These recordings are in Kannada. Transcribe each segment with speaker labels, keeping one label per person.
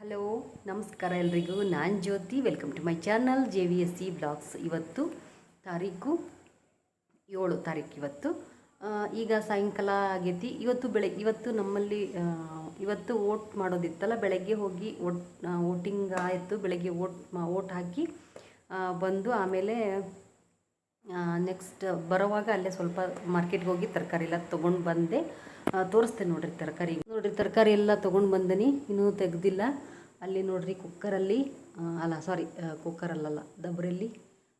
Speaker 1: ಹಲೋ, ನಮಸ್ಕಾರ ಎಲ್ರಿಗೂ. ನಾನು Jyothi welcome to my channel J V S C blogs ಇವತ್ತು ತಾರೀಕು ಏಳು ತಾರೀಕು ಇವತ್ತು. ಈಗ ಸಾಯಂಕಾಲ ಆಗೈತಿ. ಇವತ್ತು ಬೆಳಗ್ಗೆ ಇವತ್ತು ನಮ್ಮಲ್ಲಿ ಇವತ್ತು ಓಟ್ ಮಾಡೋದಿತ್ತಲ್ಲ, ಬೆಳಗ್ಗೆ ಹೋಗಿ ಓಟ್ ವೋಟಿಂಗ್ ಆಯಿತು, ಬೆಳಗ್ಗೆ ಓಟ್ ಓಟ್ ಹಾಕಿ ಬಂದು ಆಮೇಲೆ ನೆಕ್ಸ್ಟ್ ಬರೋವಾಗ ಅಲ್ಲೇ ಸ್ವಲ್ಪ ಮಾರ್ಕೆಟ್ಗೆ ಹೋಗಿ ತರಕಾರಿ ಎಲ್ಲ ತೊಗೊಂಡು ಬಂದೆ. ತೋರಿಸ್ತೇನೆ ನೋಡ್ರಿ ತರಕಾರಿ. ನೋಡ್ರಿ, ತರಕಾರಿ ಎಲ್ಲ ತೊಗೊಂಡು ಬಂದಿನಿ. ಇನ್ನೂ ತೆಗ್ದಿಲ್ಲ. ಅಲ್ಲಿ ನೋಡ್ರಿ ಕುಕ್ಕರಲ್ಲಿ ಅಲ್ಲ ಸಾರಿ ಕುಕ್ಕರಲ್ಲಲ್ಲ ದಬ್ರಲ್ಲಿ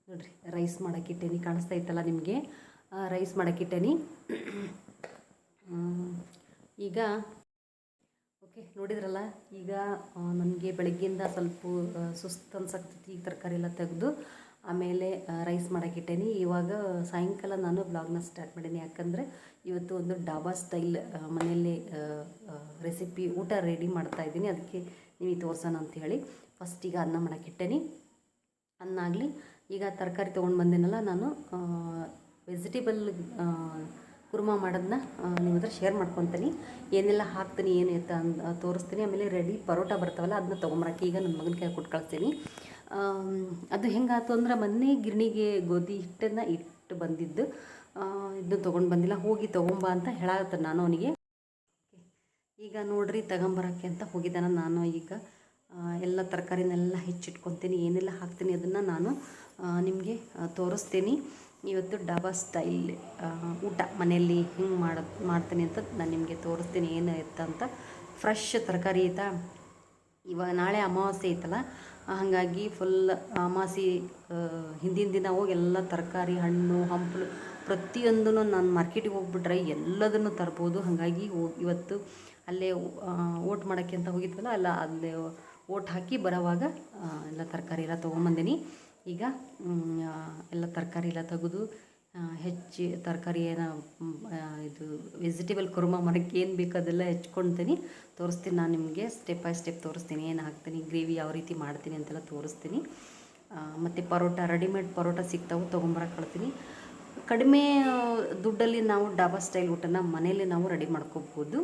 Speaker 1: ನೋಡ್ರಿ ರೈಸ್ ಮಾಡೋಕ್ಕಿಟ್ಟೇನಿ ಕಾಣಿಸ್ತಾ ಇತ್ತಲ್ಲ ನಿಮಗೆ? ರೈಸ್ ಮಾಡೋಕ್ಕಿಟ್ಟೇನಿ. ಈಗ ಓಕೆ ನೋಡಿದ್ರಲ್ಲ? ಈಗ ನನಗೆ ಬೆಳಗ್ಗೆಯಿಂದ ಸ್ವಲ್ಪ ಸುಸ್ತು ಅನ್ಸಕ್ತೈತಿ ಈಗ ತರಕಾರಿ ಎಲ್ಲ ತೆಗೆದು. ಆಮೇಲೆ ರೈಸ್ ಮಾಡೋಕ್ಕಿಟ್ಟೇನಿ ಇವಾಗ ಸಾಯಂಕಾಲ ನಾನು ಬ್ಲಾಗ್ನ ಸ್ಟಾರ್ಟ್ ಮಾಡೀನಿ. ಯಾಕಂದರೆ ಇವತ್ತು ಒಂದು ಡಾಬಾ ಸ್ಟೈಲ್ ಮನೆಯಲ್ಲಿ ರೆಸಿಪಿ ಊಟ ರೆಡಿ ಮಾಡ್ತಾ ಇದ್ದೀನಿ. ಅದಕ್ಕೆ ನಿಮಗೆ ತೋರ್ಸೋಣ ಅಂತ ಹೇಳಿ. ಫಸ್ಟ್ ಈಗ ಅನ್ನ ಮಾಡೋಕ್ಕಿಟ್ಟೇನಿ ಅನ್ನ ಆಗಲಿ, ಈಗ ತರಕಾರಿ ತೊಗೊಂಡು ಬಂದೇನಲ್ಲ, ನಾನು ವೆಜಿಟೇಬಲ್ ಕುರ್ಮ ಮಾಡೋದನ್ನ ನಿಮ್ಮ ಹತ್ರ ಶೇರ್ ಮಾಡ್ಕೊತೀನಿ. ಏನೆಲ್ಲ ಹಾಕ್ತೀನಿ, ಏನು ಅಂತ ತೋರಿಸ್ತೀನಿ. ಆಮೇಲೆ ರೆಡಿ ಪರೋಟ ಬರ್ತಾವಲ್ಲ ಅದನ್ನ ತೊಗೊಂಬರಕ್ಕೆ ಈಗ ನನ್ನ ಮಗನ ಕೈ ಕೊಟ್ಟು ಅದು ಹೆಂಗಾಯ್ತು ಅಂದ್ರೆ ಮೊನ್ನೆ ಗಿರಣಿಗೆ ಗೋಧಿ ಹಿಟ್ಟನ್ನು ಇಟ್ಟು ಬಂದಿದ್ದು. ಇದನ್ನು ತೊಗೊಂಡು ಬಂದಿಲ್ಲ, ಹೋಗಿ ತೊಗೊಂಬ ಅಂತ ಹೇಳತ್ತೆ ನಾನು ಅವನಿಗೆ. ಈಗ ನೋಡ್ರಿ, ತಗೊಂಬರಕ್ಕೆ ಅಂತ ಹೋಗಿದ್ದಾನೆ ನಾನು ಈಗ. ಎಲ್ಲ ತರಕಾರಿನೆಲ್ಲ ಹೆಚ್ಚಿಟ್ಕೊತೀನಿ, ಏನೆಲ್ಲ ಹಾಕ್ತೀನಿ ಅದನ್ನು ನಾನು ನಿಮಗೆ ತೋರಿಸ್ತೀನಿ. ಇವತ್ತು ಡಬಾ ಸ್ಟೈಲ್ ಊಟ ಮನೆಯಲ್ಲಿ ಹಿಂಗೆ ಮಾಡ, ಮಾಡ್ತೀನಿ ಅಂತ ನಾನು ನಿಮಗೆ ತೋರಿಸ್ತೀನಿ ಏನು ಇತ್ತಂತ ಫ್ರೆಶ್ ತರಕಾರಿ ಐತಾ? ಇವಾಗ ನಾಳೆ ಅಮಾವಾಸ್ಯೆ ಐತಲ್ಲ ಹಾಗಾಗಿ ಫುಲ್ ಅಮಾಸಿ ಹಿಂದಿನ ದಿನ ಹೋಗಿ ಎಲ್ಲ ತರಕಾರಿ, ಹಣ್ಣು, ಹಂಪಲು ಪ್ರತಿಯೊಂದನ್ನು ನಾನು ಮಾರ್ಕೆಟಿಗೆ ಹೋಗ್ಬಿಟ್ರೆ ಎಲ್ಲದನ್ನು ತರ್ಬೋದು. ಹಾಗಾಗಿ ಹೋಗಿ ಇವತ್ತು ಅಲ್ಲೇ ಓಟ್ ಮಾಡೋಕ್ಕೆ ಅಂತ ಹೋಗಿದ್ವಲ್ಲ, ಅಲ್ಲ ಅಲ್ಲೇ ಓಟ್ ಹಾಕಿ ಬರೋವಾಗ ಎಲ್ಲ ತರಕಾರಿ ಎಲ್ಲ ತೊಗೊಂಬಂದಿನಿ. ಈಗ ಎಲ್ಲ ತರಕಾರಿ ಎಲ್ಲ ತೆಗೆದು ಹೆಚ್ಚಿ ತರಕಾರಿ ಏನೋ ಇದು ವೆಜಿಟೇಬಲ್ ಕುರ್ಮ ಮಾಡೋಕ್ಕೆ ಏನು ಬೇಕು ಅದೆಲ್ಲ ಹೆಚ್ಕೊಳ್ತೀನಿ ತೋರಿಸ್ತೀನಿ ನಾನು ನಿಮಗೆ ಸ್ಟೆಪ್ ಬೈ ಸ್ಟೆಪ್ ತೋರಿಸ್ತೀನಿ ಏನು ಹಾಕ್ತೀನಿ ಗ್ರೇವಿ ಯಾವ ರೀತಿ ಮಾಡ್ತೀನಿ ಅಂತೆಲ್ಲ ತೋರಿಸ್ತೀನಿ. ಮತ್ತು ಪರೋಟ ರೆಡಿಮೇಡ್ ಪರೋಟ ಸಿಗ್ತಾವೆ ತೊಗೊಂಬರಕ್ಕೆ ಕಳ್ತೀನಿ. ಕಡಿಮೆ ದುಡ್ಡಲ್ಲಿ ನಾವು ಡಾಬಾ ಸ್ಟೈಲ್ ಊಟನ ಮನೇಲಿ ನಾವು ರೆಡಿ ಮಾಡ್ಕೋಬೋದು.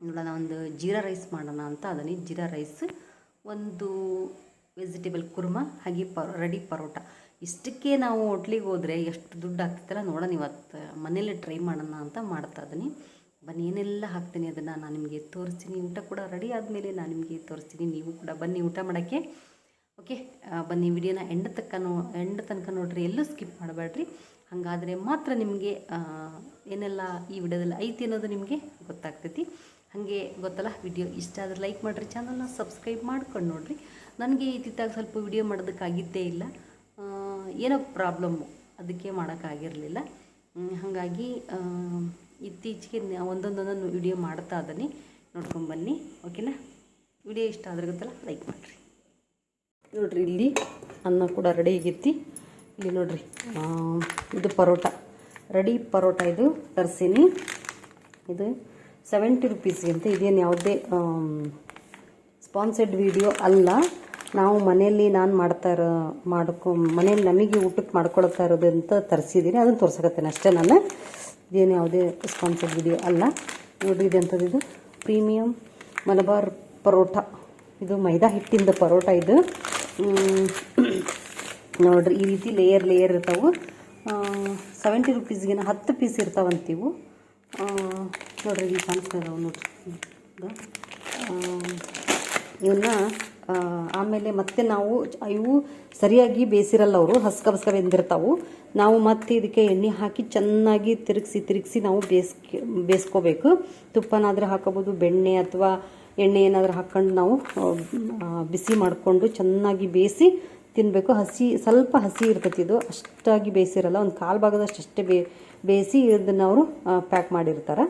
Speaker 1: ನೋಡೋಣ, ಒಂದು ಜೀರಾ ರೈಸ್ ಮಾಡೋಣ ಅಂತ, ಅದನ್ನೇ ಜೀರಾ ರೈಸ್ ಒಂದು ವೆಜಿಟೇಬಲ್ ಕುರ್ಮ, ಹಾಗೆ ಪ ರೆಡಿ ಪರೋಟ. ಇಷ್ಟಕ್ಕೆ ನಾವು ಹೋಟ್ಲಿಗೆ ಹೋದರೆ ಎಷ್ಟು ದುಡ್ಡು ಆಗ್ತಿತ್ತಲ್ಲ ನೋಡೋಣ, ಇವತ್ತು ಮನೇಲಿ ಟ್ರೈ ಮಾಡೋಣ ಅಂತ ಮಾಡ್ತಾ ಇದ್ದೀನಿ. ಬನ್ನಿ, ಏನೆಲ್ಲ ಹಾಕ್ತೀನಿ ಅದನ್ನು ನಾನು ನಿಮಗೆ ತೋರಿಸ್ತೀನಿ. ಊಟ ಕೂಡ ರೆಡಿ ಆದಮೇಲೆ ನಾನು ನಿಮಗೆ ತೋರಿಸ್ತೀನಿ, ನೀವು ಕೂಡ ಬನ್ನಿ ಊಟ ಮಾಡೋಕ್ಕೆ. ಓಕೆ ಬನ್ನಿ ವಿಡಿಯೋನ ಎಂಡ್ ತನಕ ನೋ ಎಂಡ್ ತನಕ ನೋಡ್ರಿ, ಎಲ್ಲೂ ಸ್ಕಿಪ್ ಮಾಡಬೇಡ್ರಿ. ಹಾಗಾದರೆ ಮಾತ್ರ ನಿಮಗೆ ಏನೆಲ್ಲ ಈ ವಿಡಿಯೋದಲ್ಲಿ ಐತಿ ಅನ್ನೋದು ನಿಮಗೆ ಗೊತ್ತಾಗ್ತೈತಿ. ಹಾಗೆ ಗೊತ್ತಲ್ಲ, ವಿಡಿಯೋ ಇಷ್ಟ ಆದರೆ ಲೈಕ್ ಮಾಡಿರಿ ಚಾನಲ್ನ ಸಬ್ಸ್ಕ್ರೈಬ್ ಮಾಡ್ಕೊಂಡು ನೋಡಿರಿ. ನನಗೆ ಇತ್ತಿತ್ತಾಗ ಸ್ವಲ್ಪ ವಿಡಿಯೋ ಮಾಡೋದಕ್ಕಾಗಿದ್ದೇ ಇಲ್ಲ. ಏನೋ ಪ್ರಾಬ್ಲಮ್ಮು, ಅದಕ್ಕೆ ಮಾಡೋಕ್ಕಾಗಿರಲಿಲ್ಲ. ಹಾಗಾಗಿ ಇತ್ತೀಚೆಗೆ ಒಂದೊಂದೊಂದೊಂದು ವಿಡಿಯೋ ಮಾಡ್ತಾ ಇದ್ದೀನಿ ನೋಡ್ಕೊಂಬನ್ನಿ ಓಕೆನಾ? ವಿಡಿಯೋ ಇಷ್ಟ ಆದ್ರೆ ಗೊತ್ತಲ್ಲ, ಲೈಕ್ ಮಾಡಿರಿ. ನೋಡ್ರಿ, ಇಲ್ಲಿ ಅನ್ನ ಕೂಡ ರೆಡಿ ಆಗೈತಿ. ಇಲ್ಲಿ ನೋಡ್ರಿ ಇದು ಪರೋಟ. ರೆಡಿ ಪರೋಟ ಇದು, ತರಿಸೀನಿ. ಇದು ಸೆವೆಂಟಿ ರುಪೀಸ್ಗೆ ಅಂತ, ಇದೇನು ಯಾವುದೇ ಸ್ಪಾನ್ಸರ್ಡ್ ವಿಡಿಯೋ ಅಲ್ಲ. ನಾವು ಮನೆಯಲ್ಲಿ ನಾನು ಮಾಡ್ತಾ ಇರೋ, ಮಾಡ್ಕೊ ಮನೇಲಿ ನಮಗೆ ಊಟಕ್ಕೆ ಮಾಡ್ಕೊಳ್ತಾ ಇರೋದು ಅಂತ ತರಿಸಿದ್ದೀನಿ ಅದನ್ನು ತೋರ್ಸಕತ್ತೇನೆ ಅಷ್ಟೇ ನಾನು. ಇದೇನು ಯಾವುದೇ ಸ್ಪಾನ್ಸರ್ ವಿಡಿಯೋ ಅಲ್ಲ. ನೋಡ್ರಿ ಇದೆ ಅಂಥದ್ದು ಇದು? ಪ್ರೀಮಿಯಂ ಮಲಬಾರ್ ಪರೋಟ. ಇದು ಮೈದಾ ಹಿಟ್ಟಿಂದ ಪರೋಟ ಇದು. ನೋಡ್ರಿ, ಈ ರೀತಿ ಲೇಯರ್ ಲೇಯರ್ ಇರ್ತಾವೆ. ಸೆವೆಂಟಿ ರುಪೀಸ್ಗಿನ ಹತ್ತು ಪೀಸ್ ಇರ್ತಾವಂತೀವು. ನೋಡ್ರಿ, ಇಲ್ಲಿ ಕಾಣಿಸ್ತಾ ಇದಾವೆ ನೋಡ್ರಿ. ಇವನ್ನ ಆಮೇಲೆ ಮತ್ತೆ ನಾವು ಇವು ಸರಿಯಾಗಿ ಬೇಯಿಸಿರಲ್ಲ ಅವರು, ಹಸ್ಕ ಬಸ್ಕ ಬೆಂದಿರ್ತಾವು. ನಾವು ಮತ್ತೆ ಇದಕ್ಕೆ ಎಣ್ಣೆ ಹಾಕಿ ಚೆನ್ನಾಗಿ ತಿರುಗಿಸಿ ತಿರುಗಿಸಿ ನಾವು ಬೇಯಿಸ್ಕೆ ಬೇಯಿಸ್ಕೋಬೇಕು ತುಪ್ಪನಾದರೂ ಹಾಕೋಬೋದು, ಬೆಣ್ಣೆ ಅಥವಾ ಎಣ್ಣೆ ಏನಾದರೂ ಹಾಕ್ಕೊಂಡು ನಾವು ಬಿಸಿ ಮಾಡಿಕೊಂಡು ಚೆನ್ನಾಗಿ ಬೇಯಿಸಿ ತಿನ್ನಬೇಕು ಹಸಿ, ಸ್ವಲ್ಪ ಹಸಿ ಇರ್ತೈತಿ ಇದು. ಅಷ್ಟಾಗಿ ಬೇಯಿಸಿರಲ್ಲ. ಒಂದು ಕಾಲು ಭಾಗದಷ್ಟು ಅಷ್ಟೇ ಬೇಯಿಸಿ ಇದನ್ನು ಅವರು ಪ್ಯಾಕ್ ಮಾಡಿರ್ತಾರೆ.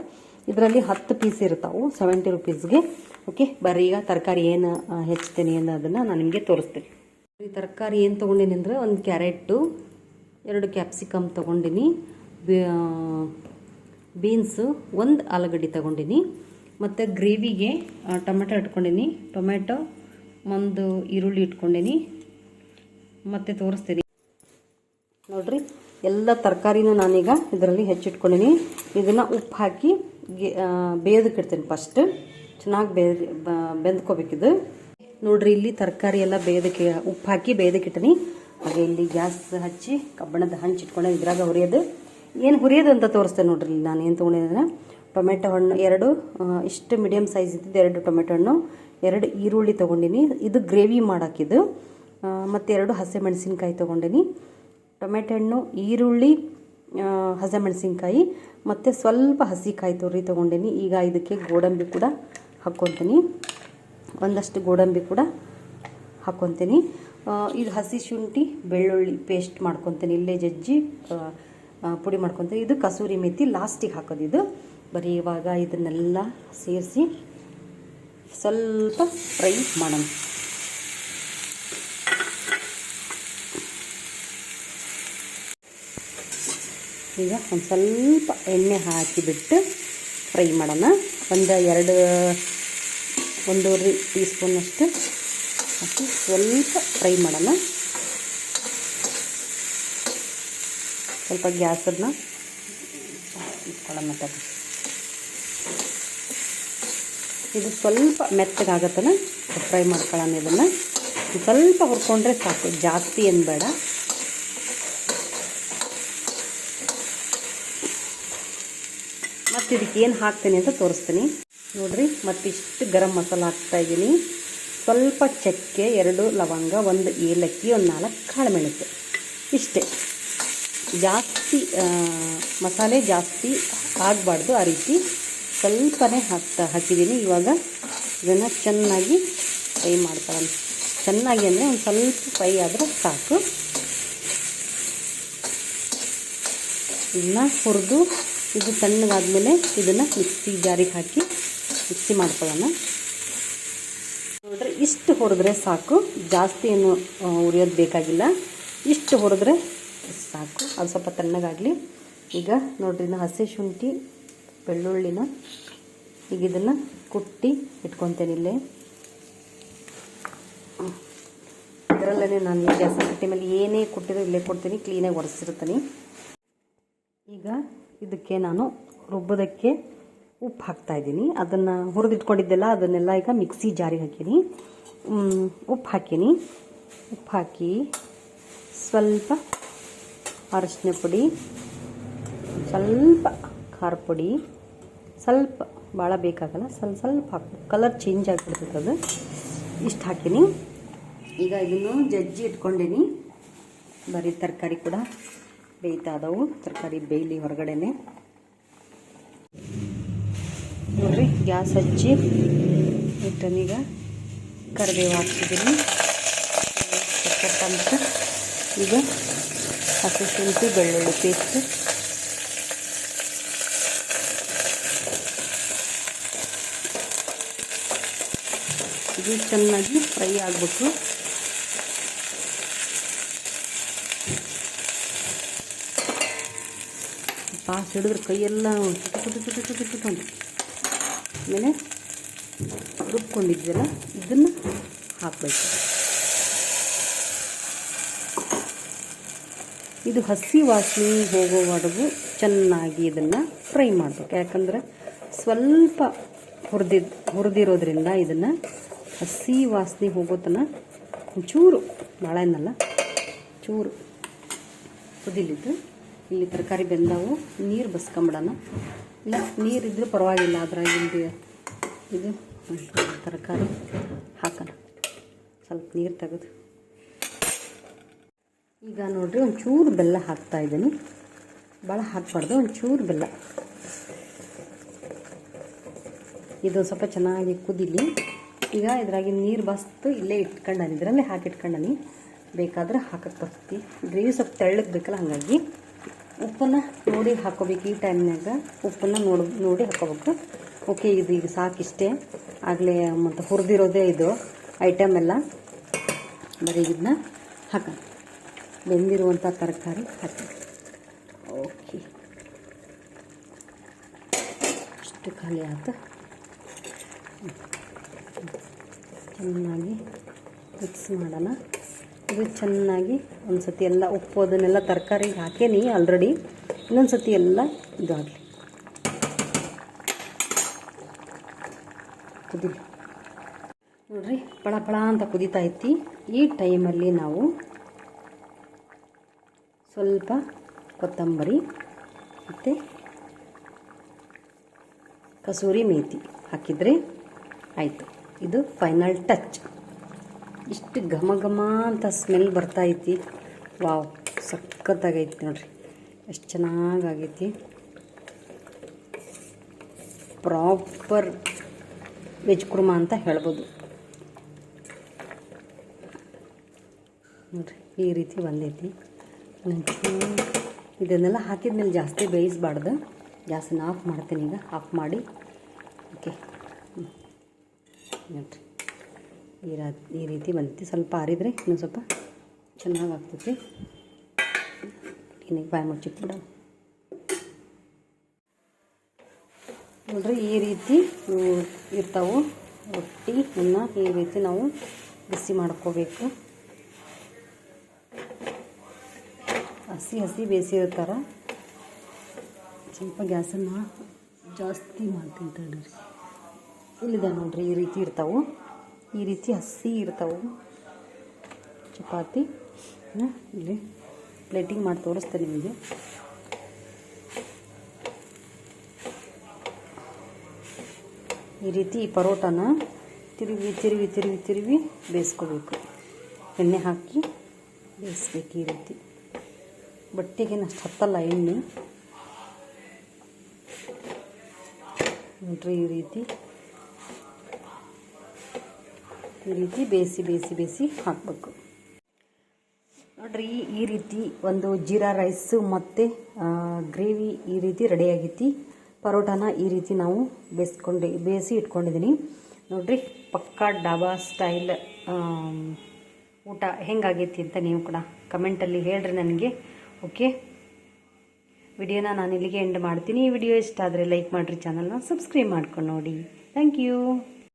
Speaker 1: ಇದರಲ್ಲಿ ಹತ್ತು ಪೀಸ್ ಇರ್ತಾವೆ ಸೆವೆಂಟಿ ರುಪೀಸ್ಗೆ ಓಕೆ ಬರ್ರಿ, ಈಗ ತರಕಾರಿ ಏನು ಹೆಚ್ಚುತ್ತೇನೆ ಏನು ಅದನ್ನು ನಾನು ನಿಮಗೆ ತೋರಿಸ್ತೀನಿ. ಈ ತರಕಾರಿ ಏನು ತೊಗೊಂಡಿನಿ ಅಂದರೆ ಒಂದು ಕ್ಯಾರೆಟು ಎರಡು ಕ್ಯಾಪ್ಸಿಕಮ್ ತೊಗೊಂಡಿನಿ ಬೀನ್ಸು ಒಂದು ಆಲೂಗಡ್ಡೆ ತೊಗೊಂಡಿನಿ, ಮತ್ತು ಗ್ರೇವಿಗೆ ಟೊಮೆಟೊ ಇಟ್ಕೊಂಡಿನಿ, ಟೊಮೆಟೊ, ಒಂದು ಈರುಳ್ಳಿ ಇಟ್ಕೊಂಡಿನಿ, ಮತ್ತೆ ತೋರಿಸ್ತೀನಿ. ನೋಡಿರಿ, ಎಲ್ಲ ತರಕಾರಿನೂ ನಾನೀಗ ಇದರಲ್ಲಿ ಹೆಚ್ಚಿಟ್ಕೊಂಡಿನಿ. ಇದನ್ನು ಉಪ್ಪು ಹಾಕಿ ಬೇಯೋದಕ್ಕೆ ಇಡ್ತೀನಿ ಫಸ್ಟ್ ಚೆನ್ನಾಗಿ ಬೇ, ಬೆಂದ್ಕೋಬೇಕಿದು. ನೋಡ್ರಿ, ಇಲ್ಲಿ ತರಕಾರಿ ಎಲ್ಲ ಬೇಯೋದಕ್ಕೆ, ಉಪ್ಪು ಹಾಕಿ ಬೇಯೋದಕ್ಕೆ ಹಾಗೆ ಇಲ್ಲಿ ಗ್ಯಾಸ್ ಹಚ್ಚಿ ಕಬ್ಬಣದ ಹಂಚಿ ಇಟ್ಕೊಂಡು ಇದ್ರಾಗ ಹುರಿಯೋದು. ಏನು ಹುರಿಯೋದು ಅಂತ ತೋರಿಸ್ತೇನೆ ನೋಡ್ರಿ ಇಲ್ಲಿ ನಾನು, ಏನು ತೊಗೊಂಡಿದ್ರೆ ಟೊಮೆಟೊ ಹಣ್ಣು ಎರಡು ಇಷ್ಟು ಮೀಡಿಯಮ್ ಸೈಜ್ ಇದ್ದಿದ್ದು ಎರಡು ಟೊಮೆಟೊ ಹಣ್ಣು, ಎರಡು ಈರುಳ್ಳಿ ತೊಗೊಂಡಿನಿ. ಇದು ಗ್ರೇವಿ ಮಾಡೋಕ್ಕಿದು ಮತ್ತು ಎರಡು ಹಸಿಮೆಣಸಿನ್ಕಾಯಿ ತೊಗೊಂಡಿನಿ. ಟೊಮೆಟೊ ಹಣ್ಣು, ಈರುಳ್ಳಿ ಹಸಿಮೆಣಸಿನ್ಕಾಯಿ, ಮತ್ತು ಸ್ವಲ್ಪ ಹಸಿ ಕಾಯಿ ತುರಿ ತೊಗೊಂಡೇನಿ. ಈಗ ಇದಕ್ಕೆ ಗೋಡಂಬಿ ಕೂಡ ಹಾಕ್ಕೊತೀನಿ. ಒಂದಷ್ಟು ಗೋಡಂಬಿ ಕೂಡ ಹಾಕ್ಕೊತೀನಿ. ಇದು ಹಸಿ ಶುಂಠಿ, ಬೆಳ್ಳುಳ್ಳಿ ಪೇಸ್ಟ್ ಮಾಡ್ಕೊತೀನಿ. ಇಲ್ಲೇ ಜಜ್ಜಿ ಪುಡಿ ಮಾಡ್ಕೊತೀನಿ. ಇದು ಕಸೂರಿ ಮೆಥಿ ಲಾಸ್ಟಿಗೆ ಹಾಕೋದು ಇದು. ಬರೀ ಇವಾಗ ಇದನ್ನೆಲ್ಲ ಸೇರಿಸಿ ಸ್ವಲ್ಪ ಫ್ರೈ ಮಾಡೋಣ. ಈಗ ಒಂದು ಸ್ವಲ್ಪ ಎಣ್ಣೆ ಹಾಕಿಬಿಟ್ಟು ಫ್ರೈ ಮಾಡೋಣ. ಒಂದು ಎರಡು, ಒಂದೂವರೆ ಟೀ ಸ್ಪೂನಷ್ಟು ಹಾಕಿ ಸ್ವಲ್ಪ ಫ್ರೈ ಮಾಡೋಣ. ಸ್ವಲ್ಪ ಗ್ಯಾಸನ್ನ ಇಟ್ಕೊಳ್ಳೋಣ ತಗೋ. ಇದು ಸ್ವಲ್ಪ ಮೆತ್ತಗಾಗತ್ತನ ಫ್ರೈ ಮಾಡ್ಕೊಳ್ಳೋಣ ಇದನ್ನು. ಸ್ವಲ್ಪ ಹುರ್ಕೊಂಡ್ರೆ ಸಾಕು, ಜಾಸ್ತಿ ಏನು ಬೇಡ. ಮತ್ತು ಇದಕ್ಕೆ ಏನು ಹಾಕ್ತೀನಿ ಅಂತ ತೋರಿಸ್ತೀನಿ. ನೋಡ್ರಿ, ಮತ್ತಿಷ್ಟು ಗರಂ ಮಸಾಲ ಹಾಕ್ತಾ ಇದ್ದೀನಿ. ಸ್ವಲ್ಪ ಚಕ್ಕೆ, ಎರಡು ಲವಂಗ, ಒಂದು ಏಲಕ್ಕಿ, ಒಂದು ನಾಲ್ಕು ಕಾಳುಮೆಣಸು. ಇಷ್ಟೇ. ಜಾಸ್ತಿ ಮಸಾಲೆ ಜಾಸ್ತಿ ಆಗಬಾರ್ದು ಆ ರೀತಿ. ಸ್ವಲ್ಪನೇ ಹಾಕ್ತಾ ಹಾಕಿದ್ದೀನಿ. ಇವಾಗ ಇದನ್ನು ಚೆನ್ನಾಗಿ ಫ್ರೈ ಮಾಡ್ತಾರೆ ಚೆನ್ನಾಗಿ ಅಂದರೆ ಒಂದು ಸ್ವಲ್ಪ ಫ್ರೈ ಆದರೆ ಸಾಕು. ಇನ್ನು ಹುರಿದು ಇದು ಸಣ್ಣಗಾದ್ಮೇಲೆ ಇದನ್ನು ಮಿಕ್ಸಿ ಜಾರಿಗೆ ಹಾಕಿ ಮಿಕ್ಸಿ ಮಾಡ್ಕೊಳ್ಳೋಣ. ನೋಡ್ರಿ ಇಷ್ಟು ಹೊಡೆದ್ರೆ ಸಾಕು. ಜಾಸ್ತಿ ಏನು ಉರಿಯೋದು ಬೇಕಾಗಿಲ್ಲ. ಇಷ್ಟು ಹೊಡೆದ್ರೆ ಸಾಕು. ಅದು ಸ್ವಲ್ಪ ತಣ್ಣಗಾಗಲಿ. ಈಗ ನೋಡ್ರಿ ನಾನು ಹಸಿ ಶುಂಠಿ, ಬೆಳ್ಳುಳ್ಳಿನ ಈಗ ಇದನ್ನು ಕುಟ್ಟಿ ಇಟ್ಕೊತೇನೆ ಇಲ್ಲೇ. ಇದರಲ್ಲೇ ನಾನು ಗ್ಯಾಸ್ ಕಟ್ಟಿ ಮೇಲೆ ಏನೇ ಕೊಟ್ಟಿರೋ ಇಲ್ಲೇ ಕೊಡ್ತೀನಿ. ಕ್ಲೀನಾಗಿ ಒರೆಸಿರ್ತೀನಿ ಇದಕ್ಕೆ ನಾನು ರುಬ್ಬೋದಕ್ಕೆ ಉಪ್ಪು ಹಾಕ್ತಾ ಇದ್ದೀನಿ. ಅದನ್ನು ಹುರಿದಿಟ್ಕೊಂಡಿದ್ದೆಲ್ಲ ಅದನ್ನೆಲ್ಲ ಈಗ ಮಿಕ್ಸಿ ಜಾರಿಗೆ ಹಾಕೀನಿ. ಉಪ್ಪು ಹಾಕೀನಿ. ಉಪ್ಪು ಹಾಕಿ ಸ್ವಲ್ಪ ಅರಶಿನ ಪುಡಿ, ಸ್ವಲ್ಪ ಖಾರ ಪುಡಿ, ಸ್ವಲ್ಪ ಭಾಳ ಬೇಕಾಗಲ್ಲ, ಸ್ವಲ್ಪ ಸ್ವಲ್ಪ ಹಾಕಿ ಕಲರ್ ಚೇಂಜ್ ಆಗಿಬಿಡ್ತೈತೆ ಅದು. ಇಷ್ಟು ಹಾಕೀನಿ. ಈಗ ಇದನ್ನು ಜಜ್ಜಿ ಇಟ್ಕೊಂಡೀನಿ. ಬರೀ ತರಕಾರಿ ಕೂಡ. ಬೇಯ್ತಾ ಇದಾವು ತರಕಾರಿ ಬೇಯಲಿ ಹೊರಗಡೆನೆ. ನೋಡ್ರಿ, ಗ್ಯಾಸ್ ಹಚ್ಚಿ ಹಿಟ್ಟನೀಗ ಕರಿಬೇವು ಹಾಕ್ತಿದ್ದೀನಿ ಅಂತ ಈಗ ಹಸಿ ಶುಂಠಿ ಬೆಳ್ಳುಳ್ಳಿ ಪೇಸ್ಟ್. ಇದು ಚೆನ್ನಾಗಿ ಫ್ರೈ ಆಗಬೇಕು ಪಾಸ್ ಹಿಡಿದ್ರೆ ಕೈಯೆಲ್ಲ ಚುಟು ಚುಟು ಚುಟು ಚುಟು ಅಂತ ಆಮೇಲೆ ರುಬ್ಕೊಂಡಿದ್ವಲ್ಲ ಇದನ್ನು ಹಾಕಬೇಕು. ಇದು ಹಸಿ ವಾಸನೆ ಹೋಗೋವರೆಗೂ ಚೆನ್ನಾಗಿ ಇದನ್ನು ಫ್ರೈ ಮಾಡಬೇಕು. ಯಾಕಂದ್ರೆ ಸ್ವಲ್ಪ ಹುರಿದಿ, ಹುರಿದಿರೋದ್ರಿಂದ ಇದನ್ನು ಹಸಿ ವಾಸನೆ ಹೋಗೋ ತನಕ ಬಾಳೆನಲ್ಲ ಚೂರು ಕುದಿಲಿದ್ದು ಇಲ್ಲಿ ತರಕಾರಿ ಬೆಂದವು, ನೀರು ಬಸ್ಕೊಂಬಿಡೋಣ. ಇಲ್ಲ ನೀರಿದ್ರೂ ಪರವಾಗಿಲ್ಲ ಅದ್ರಾಗಿಂದು ಇದು ತರಕಾರಿ ಹಾಕೋಣ. ಸ್ವಲ್ಪ ನೀರು ತೆಗೆದು. ಈಗ ನೋಡಿರಿ, ಒಂಚೂರು ಬೆಲ್ಲ ಹಾಕ್ತಾ ಇದ್ದೀನಿ. ಭಾಳ ಹಾಕ್ಬಾರ್ದು, ಒಂಚೂರು ಬೆಲ್ಲ. ಇದು ಸ್ವಲ್ಪ ಚೆನ್ನಾಗಿ ಕುದಿಲಿ. ಈಗ ಇದ್ರಾಗಿನ ನೀರು ಬಸ್ತು ಇಲ್ಲೇ ಇಟ್ಕೊಂಡಾನಿ, ಇದರಲ್ಲೇ ಹಾಕಿ ಇಟ್ಕೊಂಡಾನಿ ಬೇಕಾದ್ರೆ ಹಾಕಕ್ಕೆ ಬರ್ತೈತಿ ಗ್ರೇವಿ ಸ್ವಲ್ಪ ತೆಳ್ಳಗೆ ಬೇಕಲ್ಲ, ಹಾಗಾಗಿ. ಉಪ್ಪನ್ನು ನೋಡಿ ಹಾಕೋಬೇಕು ಈ ಟೈಮ್ನಾಗ ಉಪ್ಪನ್ನು ನೋಡಿ ನೋಡಿ ಹಾಕೋಬೇಕು. ಓಕೆ, ಇದು ಈಗ ಸಾಕಿಷ್ಟೇ. ಆಗಲೇ ಮತ್ತು ಹುರಿದಿರೋದೇ ಇದು ಐಟಮ್ ಎಲ್ಲ. ಬರೀ ಇದನ್ನ ಹಾಕೋಣ ಬೆಂದಿರುವಂಥ ತರಕಾರಿ ಹಾಕಿ. ಓಕೆ. ಅಷ್ಟು ಖಾಲಿ ಆಯ್ತು ಚೆನ್ನಾಗಿ ಮಿಕ್ಸ್ ಮಾಡೋಣ. ಇದು ಚೆನ್ನಾಗಿ ಒಂದು ಸತಿ ಎಲ್ಲ ಉಪ್ಪು ಅದನ್ನೆಲ್ಲ ತರಕಾರಿಗೆ ಹಾಕೇನಿ ಆಲ್ರೆಡಿ ಇನ್ನೊಂದು ಸತಿ ಎಲ್ಲ ಇದಾಗಲಿ. ಕುದಿಲಿ. ನೋಡ್ರಿ, ಪಳ ಪಳ ಅಂತ ಕುದೀತಾ ಐತಿ. ಈ ಟೈಮಲ್ಲಿ ನಾವು ಸ್ವಲ್ಪ ಕೊತ್ತಂಬರಿ ಮತ್ತು ಕಸೂರಿ ಮೇಥಿ ಹಾಕಿದರೆ ಆಯಿತು. ಇದು ಫೈನಲ್ ಟಚ್ ಇಷ್ಟು ಘಮ ಘಮ ಅಂತ ಸ್ಮೆಲ್ ಬರ್ತಾ ಐತಿ. ವಾವ್, ಸಖತ್ತಾಗೈತಿ ನೋಡ್ರಿ. ಎಷ್ಟು ಚೆನ್ನಾಗಾಗೈತಿ. ಪ್ರಾಪರ್ ವೆಜ್ ಕುರ್ಮ ಅಂತ ಹೇಳ್ಬೋದು. ನೋಡ್ರಿ, ಈ ರೀತಿ ಬಂದೈತಿ. ಇದನ್ನೆಲ್ಲ ಹಾಕಿದ್ಮೇಲೆ ಜಾಸ್ತಿ ಬೇಯಿಸ್ಬಾರ್ದು. ಗ್ಯಾಸನ್ನು ಆಫ್ ಮಾಡ್ತೀನಿ ಈಗ. ಆಫ್ ಮಾಡಿ. ಓಕೆ. ನೋಡ್ರಿ. ಈ ರಾ, ಈ ರೀತಿ ಬಂದೈತಿ ಸ್ವಲ್ಪ ಆರಿದ್ರೆ ಇನ್ನೂ ಸ್ವಲ್ಪ ಚೆನ್ನಾಗಿ ಆಗ್ತೈತಿ ಇನ್ನೀಗ ಬಾಯಿ ಮುಚ್ಚಿಟ್ಬಿಡ. ನೋಡ್ರಿ, ಈ ರೀತಿ ಇರ್ತಾವೆ. ರೊಟ್ಟಿ ಅನ್ನ ಈ ರೀತಿ ನಾವು ಬಿಸಿ ಮಾಡ್ಕೋಬೇಕು. ಹಸಿ ಹಸಿ ಬೇಯಿಸಿರ್ತಾರ ಸ್ವಲ್ಪ ಗ್ಯಾಸನ್ನು ಜಾಸ್ತಿ ಮಾಡ್ತೀನಿ ತಡೀರಿ ಇಲ್ಲಿದೆ ನೋಡ್ರಿ, ಈ ರೀತಿ ಇರ್ತಾವೆ. ಈ ರೀತಿ ಹಸಿ ಇರ್ತಾವೆ. ಚಪಾತಿ ಇಲ್ಲಿ ಪ್ಲೇಟಿಂಗ್ ಮಾಡಿ ತೋರಿಸ್ತೇನೆ ನಿಮಗೆ. ಈ ರೀತಿ ಈ ಪರೋಟನ ತಿರುವಿ ತಿರುವಿ ತಿರುವಿ ತಿರುವಿ ಬೇಯಿಸ್ಕೋಬೇಕು. ಎಣ್ಣೆ ಹಾಕಿ ಬೇಯಿಸ್ಬೇಕು ಈ ರೀತಿ. ಬಟ್ಟೆಗೇನು ಅಷ್ಟು ಹತ್ತಲ್ಲ ಎಣ್ಣೆ. ನೋಡ್ರಿ ಈ ರೀತಿ. ಈ ರೀತಿ ಬೇಯಿಸಿ ಬೇಯಿಸಿ ಬೇಯಿಸಿ ಹಾಕಬೇಕು. ನೋಡ್ರಿ, ಈ ರೀತಿ ಒಂದು ಜೀರಾ ರೈಸು ಮತ್ತು ಗ್ರೇವಿ ಈ ರೀತಿ ರೆಡಿ ಆಗೈತಿ. ಪರೋಟಾನ ಈ ರೀತಿ ನಾವು ಬೇಯಿಸ್ಕೊಂಡು, ಬೇಯಿಸಿ ಇಟ್ಕೊಂಡಿದ್ದೀನಿ ನೋಡ್ರಿ, ಪಕ್ಕಾ ಡಾಬಾ ಸ್ಟೈಲ್ ಊಟ ಹೆಂಗಾಗೈತಿ ಅಂತ ನೀವು ಕೂಡ ಕಮೆಂಟಲ್ಲಿ ಹೇಳ್ರಿ ನನಗೆ ಓಕೆ ವಿಡಿಯೋನ ನಾನು ಇಲ್ಲಿಗೆ ಎಂಡ್ ಮಾಡ್ತೀನಿ. ಈ ವಿಡಿಯೋ ಇಷ್ಟ ಆದರೆ ಲೈಕ್ ಮಾಡಿರಿ ಚಾನಲ್ನ ಸಬ್ಸ್ಕ್ರೈಬ್ ಮಾಡ್ಕೊಂಡು ನೋಡಿ. Thank you